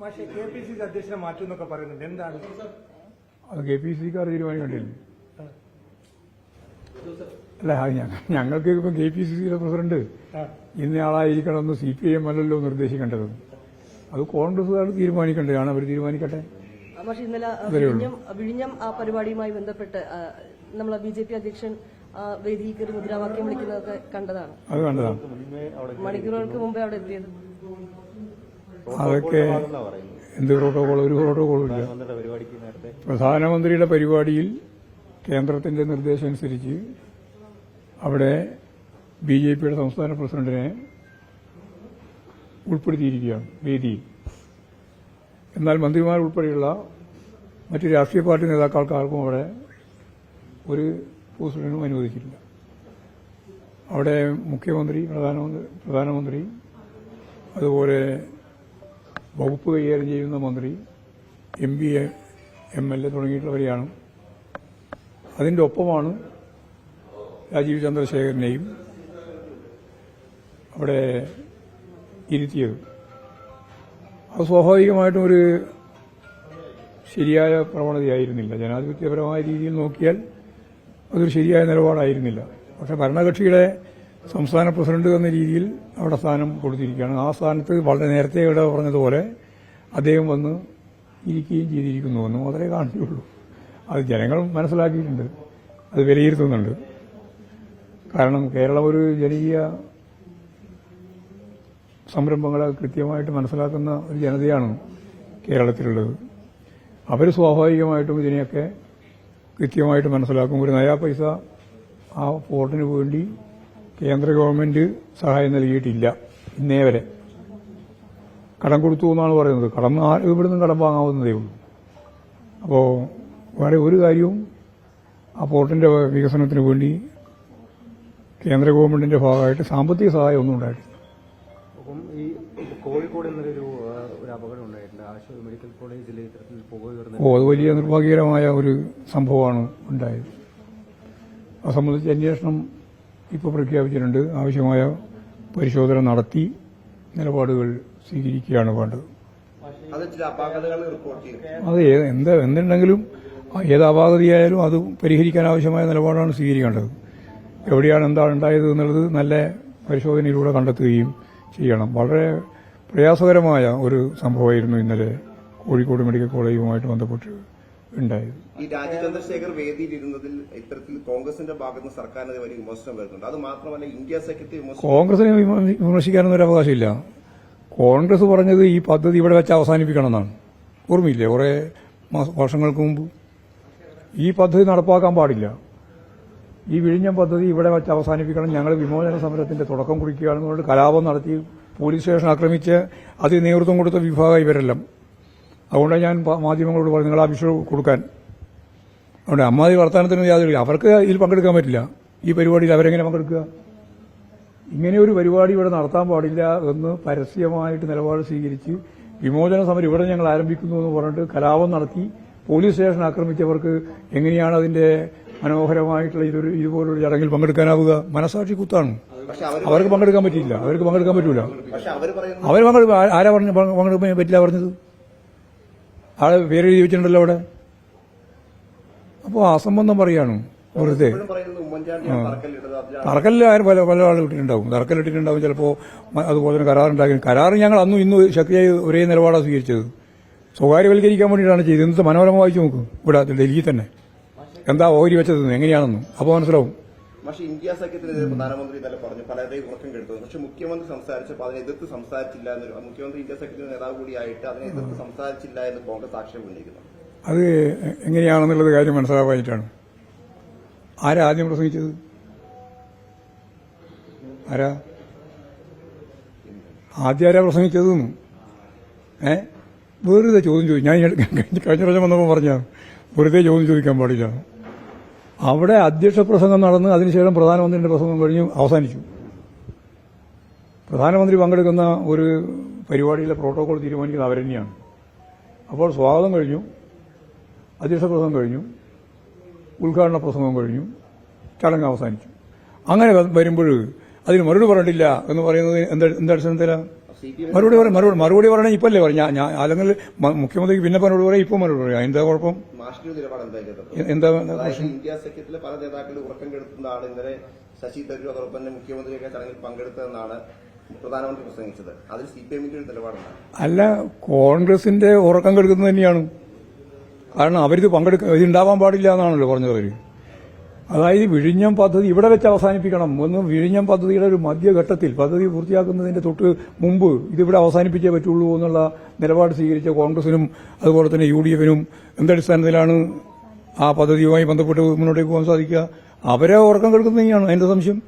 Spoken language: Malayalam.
പക്ഷേ കെ പി സി സി അധ്യക്ഷനെ മാറ്റും പറയുന്നുണ്ട്. എന്താണ്? അത് കെ പി സിക്കാർ തീരുമാനിക്കേണ്ടില്ലേ അല്ല ഞങ്ങൾക്ക് ഇപ്പം കെ പി സി സിയുടെ പ്രസിഡന്റ്. ഇന്നയാളായിരിക്കണമെന്ന് സി പി ഐ എം അല്ലല്ലോ നിർദ്ദേശിക്കേണ്ടത്. അത് കോൺഗ്രസ്സുകാർ തീരുമാനിക്കേണ്ടതാണ്. അവർ തീരുമാനിക്കട്ടെ. പക്ഷേ ഇന്നലെ വിഴിഞ്ഞം വിഴിഞ്ഞം ആ പരിപാടിയുമായി ബന്ധപ്പെട്ട് നമ്മൾ നമ്മളെ ബി ജെ പി അധ്യക്ഷൻ വേദിയിൽ കയറി മുദ്രാവാക്യം വിളിക്കുന്നതൊക്കെ കണ്ടതാണ്. അത് കണ്ടതാണ്. മണിക്കൂറുകൾക്ക് മുമ്പേ അവിടെ എത്തിയത്. അതൊക്കെ എന്ത് പ്രോട്ടോകോൾ ഒരു പ്രോട്ടോകോളും ഇല്ല. പ്രധാനമന്ത്രിയുടെ പരിപാടിയിൽ കേന്ദ്രത്തിന്റെ നിർദ്ദേശം അനുസരിച്ച് അവിടെ ബി ജെ പിയുടെ സംസ്ഥാന പ്രസിഡന്റിനെ ഉൾപ്പെടുത്തിയിരിക്കുകയാണ് വേദിയിൽ. എന്നാൽ മന്ത്രിമാർ ഉൾപ്പെടെയുള്ള മറ്റ് രാഷ്ട്രീയ പാർട്ടി നേതാക്കൾക്ക് ആർക്കും അവിടെ ഒരു പോസ്റ്റിനും അനുവദിച്ചിട്ടില്ല. അവിടെ മുഖ്യമന്ത്രി പ്രധാനമന്ത്രി പ്രധാനമന്ത്രി അതുപോലെ വകുപ്പ് കൈകാര്യം ചെയ്യുന്ന മന്ത്രി M P M L A തുടങ്ങിയിട്ടുള്ളവരെയാണ്. അതിന്റെ ഒപ്പമാണ് രാജീവ് ചന്ദ്രശേഖരനെയും അവിടെ ഇരുത്തിയത്. അത് സ്വാഭാവികമായിട്ടും ഒരു ശരിയായ പ്രവണതയായിരുന്നില്ല. ജനാധിപത്യപരമായ രീതിയിൽ നോക്കിയാൽ അതൊരു ശരിയായ നിലപാടായിരുന്നില്ല. പക്ഷെ ഭരണകക്ഷിയുടെ സംസ്ഥാന പ്രസിഡന്റ് എന്ന രീതിയിൽ അവിടെ സ്ഥാനം കൊടുത്തിരിക്കുകയാണ്. ആ സ്ഥാനത്ത് വളരെ നേരത്തെ ഇവിടെ പറഞ്ഞതുപോലെ അദ്ദേഹം വന്ന് ഇരിക്കുകയും ചെയ്തിരിക്കുന്നുവെന്ന് മാത്രമേ കാണുകയുള്ളൂ. അത് ജനങ്ങൾ മനസ്സിലാക്കിയിട്ടുണ്ട്. അത് വിലയിരുത്തുന്നുണ്ട്. കാരണം കേരളം ഒരു ജനകീയ സംരംഭങ്ങളെ കൃത്യമായിട്ട് മനസ്സിലാക്കുന്ന ഒരു ജനതയാണ് കേരളത്തിലുള്ളത്. അവർ സ്വാഭാവികമായിട്ടും ഇതിനെയൊക്കെ കൃത്യമായിട്ട് മനസ്സിലാക്കും. ഒരു നയാ പൈസ ആ പോർട്ടിന് വേണ്ടി കേന്ദ്ര ഗവൺമെന്റ് സഹായം നൽകിയിട്ടില്ല ഇന്നേ വരെ. കടം കൊടുത്തു എന്നാണ് പറയുന്നത്. കടം ഇവിടെ നിന്നും കടം വാങ്ങാവുന്നതേ ഉള്ളൂ. അപ്പോൾ വേറെ ഒരു കാര്യവും ആ പോർട്ടിന്റെ വികസനത്തിന് വേണ്ടി കേന്ദ്ര ഗവൺമെന്റിന്റെ ഭാഗമായിട്ട് സാമ്പത്തിക സഹായം ഒന്നും ഉണ്ടായിട്ടില്ല. അപ്പം ഈ കോഴിക്കോട് ഒരു അപകടം ഉണ്ടായിട്ടുണ്ട്. ആശുപത്രി മെഡിക്കൽ കോളേജിൽ ഇത്തരത്തിൽ പുക ഓ അത് വലിയ നിർഭാഗ്യകരമായ ഒരു സംഭവമാണ് ഉണ്ടായത്. അത് സംബന്ധിച്ച് അന്വേഷണം ഇപ്പോൾ പ്രഖ്യാപിച്ചിട്ടുണ്ട് ആവശ്യമായ പരിശോധന നടത്തി നിലപാടുകൾ സ്വീകരിക്കുകയാണ് വേണ്ടത്. അത് എന്താ എന്തുണ്ടെങ്കിലും ഏത് അപാകതയായാലും അത് പരിഹരിക്കാൻ ആവശ്യമായ നിലപാടാണ് സ്വീകരിക്കേണ്ടത്. എവിടെയാണ് എന്താണ് ഉണ്ടായത് എന്നുള്ളത് നല്ല പരിശോധനയിലൂടെ കണ്ടെത്തുകയും ചെയ്യണം. വളരെ പ്രയാസകരമായ ഒരു സംഭവമായിരുന്നു ഇന്നലെ കോഴിക്കോട് മെഡിക്കൽ കോളേജുമായിട്ട് ബന്ധപ്പെട്ട്. ഉണ്ടായത്. ഈ രാജീവ് ചന്ദ്രശേഖർ വേദിയിലിരുന്നതിൽ ഇത്തരത്തിൽ കോൺഗ്രസിന്റെ ഭാഗത്ത് നിന്ന് സർക്കാരിനെ വലിയ വിമർശനം വരുന്നുണ്ട്. അത് മാത്രമല്ല ഇന്ത്യ സഖ്യത്തെ വിമർശനം കോൺഗ്രസിനെ വിമർശി- വിമർശിക്കാനൊന്നും ഒരു അവകാശമില്ല. കോൺഗ്രസ് പറഞ്ഞത് ഈ പദ്ധതി ഇവിടെ വെച്ച് അവസാനിപ്പിക്കണം എന്നാണ് ഓർമ്മയില്ലേ? കുറെ വർഷങ്ങൾക്ക് മുമ്പ് ഈ പദ്ധതി നടപ്പാക്കാൻ പാടില്ല. ഈ വിഴിഞ്ഞം പദ്ധതി ഇവിടെ വെച്ച് അവസാനിപ്പിക്കണം. ഞങ്ങൾ വിമോചന സമരത്തിന്റെ തുടക്കം കുറിക്കുകയാണെന്നുകൊണ്ട് കലാപം നടത്തി പോലീസ് സ്റ്റേഷൻ ആക്രമിച്ച് അതിന് നേതൃത്വം കൊടുത്ത വിഭാഗം ഇവരെല്ലാം. അതുകൊണ്ടാണ് ഞാൻ മാധ്യമങ്ങളോട് പറഞ്ഞു നിങ്ങൾ ആ കൊടുക്കാൻ. അതുകൊണ്ട് അമ്മാതി വർത്തമാനത്തിന് യാതൊരു അവർക്ക് ഇതിൽ പങ്കെടുക്കാൻ പറ്റില്ല. ഈ പരിപാടിയിൽ അവരെങ്ങനെ പങ്കെടുക്കുക? ഇങ്ങനെ ഒരു പരിപാടി ഇവിടെ നടത്താൻ പാടില്ല എന്ന് പരസ്യമായിട്ട് നിലപാട് സ്വീകരിച്ച് വിമോചന സമരം ഇവിടെ ഞങ്ങൾ ആരംഭിക്കുന്നു എന്ന് പറഞ്ഞിട്ട് കലാപം നടത്തി പോലീസ് സ്റ്റേഷൻ ആക്രമിച്ചവർക്ക് എങ്ങനെയാണ് അതിന്റെ മനോഹരമായിട്ടുള്ള ഇതൊരു ഇതുപോലൊരു ചടങ്ങിൽ പങ്കെടുക്കാനാവുക? മനസാക്ഷി കുത്താണ്. അവർക്ക് പങ്കെടുക്കാൻ പറ്റിയില്ല. അവർക്ക് പങ്കെടുക്കാൻ പറ്റൂല. അവർ പങ്കെടുക്കും ആരാ പറഞ്ഞു പങ്കെ- പങ്കെടുക്കാൻ പറ്റില്ല പറഞ്ഞത്? ആളെ പേര് ചോദിച്ചിട്ടുണ്ടല്ലോ അവിടെ? അപ്പോൾ അസംബന്ധം പറയാണ് വെറുതെ. തറക്കല്ലിൽ ആരും പല പല ആളുകൾ ഇട്ടിട്ടുണ്ടാവും. തറക്കല്ലിട്ടിട്ടുണ്ടാവും ചിലപ്പോൾ അതുപോലെ തന്നെ കരാറുണ്ടാക്കി കരാർ ഞങ്ങൾ അന്നും ഇന്നും ശക്തിയായി ഒരേ നിലപാടാണ് സ്വീകരിച്ചത്. സ്വകാര്യവൽക്കരിക്കാൻ വേണ്ടിയിട്ടാണ് ചെയ്തത്. ഇന്നത്തെ മനോരമ വായിച്ചു നോക്കും. ഇവിടെ ഡൽഹിയിൽ തന്നെ. എന്താ ഓരി വെച്ചതെന്ന്? എങ്ങനെയാണെന്നും. അപ്പോൾ മനസ്സിലാവും. പക്ഷെ ഇന്ത്യ സഖ്യത്തിനെതിരെ പ്രധാനമന്ത്രി ഇന്നലെ പറഞ്ഞു പലരുടെയും ഉറക്കം കെടുത്തത്. പക്ഷെ മുഖ്യമന്ത്രി സംസാരിച്ചപ്പോൾ അതിനെ എതിർത്ത് സംസാരിച്ചില്ല എന്നൊരു മുഖ്യമന്ത്രി ഇന്ത്യ സഖ്യത്തിന്റെ നേതാവ് കൂടിയായിട്ട് അതിനെ എതിർത്ത് സംസാരിച്ചില്ല എന്ന് കോൺഗ്രസ് ആക്ഷേപം ഉന്നയിക്കുന്നു. അത് എങ്ങനെയാണെന്നുള്ളത് കാര്യം മനസ്സിലാവായിട്ടാണ് ആരാ ആദ്യം പ്രസംഗിച്ചത്? ആരാ? ആദ്യം ആരാ പ്രസംഗിച്ചത് ഏ? വെറുതെ ചോദ്യം ചോദിച്ചു ഞാൻ കഴിഞ്ഞ കഴിഞ്ഞ പ്രാവശ്യം വന്നപ്പോൾ പറഞ്ഞു വെറുതെ ചോദ്യം ചോദിക്കാൻ പാടില്ല. അവിടെ അധ്യക്ഷ പ്രസംഗം നടന്ന് അതിനുശേഷം പ്രധാനമന്ത്രിയുടെ പ്രസംഗം കഴിഞ്ഞു അവസാനിച്ചു. പ്രധാനമന്ത്രി പങ്കെടുക്കുന്ന ഒരു പരിപാടിയിലെ പ്രോട്ടോകോൾ തീരുമാനിക്കുന്നത് അവർ തന്നെയാണ്. അപ്പോൾ സ്വാഗതം കഴിഞ്ഞു അധ്യക്ഷ പ്രസംഗം കഴിഞ്ഞു ഉദ്ഘാടന പ്രസംഗം കഴിഞ്ഞു ചടങ്ങ് അവസാനിച്ചു. അങ്ങനെ വരുമ്പോൾ അതിന് മറുപടി പറഞ്ഞിട്ടില്ല എന്ന് പറയുന്നത് എന്താ എന്താ അടിസ്ഥാനത്തിലാണ്? മറുപടി പറയാം മറുപടി മറുപടി പറയണേ ഇപ്പല്ലേ അല്ലേ ഞാൻ ഞാൻ അല്ലെങ്കിൽ മുഖ്യമന്ത്രിക്ക് പിന്നെ മറുപടി പറയാം ഇപ്പൊ മറുപടി പറയാം. എന്താ കുഴപ്പം? എന്താ ഇന്ത്യ സഖ്യത്തിലെ പല ഉറക്കം കെടുത്തുന്നതാണ് ഇന്നലെ ശശി തരൂർ അതോടൊപ്പം തന്നെ മുഖ്യമന്ത്രിയൊക്കെ ചടങ്ങിൽ പങ്കെടുത്തതെന്നാണ് പ്രധാനമന്ത്രി പ്രസംഗിച്ചത്. അതിൽ സി പി എമ്മിന്റെ ഒരു നിലപാടാണ് അല്ല കോൺഗ്രസിന്റെ ഉറക്കം കെടുക്കുന്നത് തന്നെയാണ്. കാരണം അവരിത് പങ്കെടുക്ക ഇത് ഉണ്ടാവാൻ പാടില്ല എന്നാണല്ലോ പറഞ്ഞത് അവർ. അതായത് വിഴിഞ്ഞം പദ്ധതി ഇവിടെ വെച്ച് അവസാനിപ്പിക്കണം. ഒന്ന് വിഴിഞ്ഞം പദ്ധതിയുടെ ഒരു മധ്യഘട്ടത്തിൽ പദ്ധതി പൂർത്തിയാക്കുന്നതിന്റെ തൊട്ട് മുമ്പ് ഇതിവിടെ അവസാനിപ്പിച്ചേ പറ്റുള്ളൂ എന്നുള്ള നിലപാട് സ്വീകരിച്ച കോൺഗ്രസിനും അതുപോലെ തന്നെ യു ഡി എഫിനും എന്തടിസ്ഥാനത്തിലാണ് ആ പദ്ധതിയുമായി ബന്ധപ്പെട്ട് മുന്നോട്ടേക്ക് പോകാൻ സാധിക്കുക. അവരെ ഉറക്കം കെടുക്കുന്നത് എന്റെ സംശയം?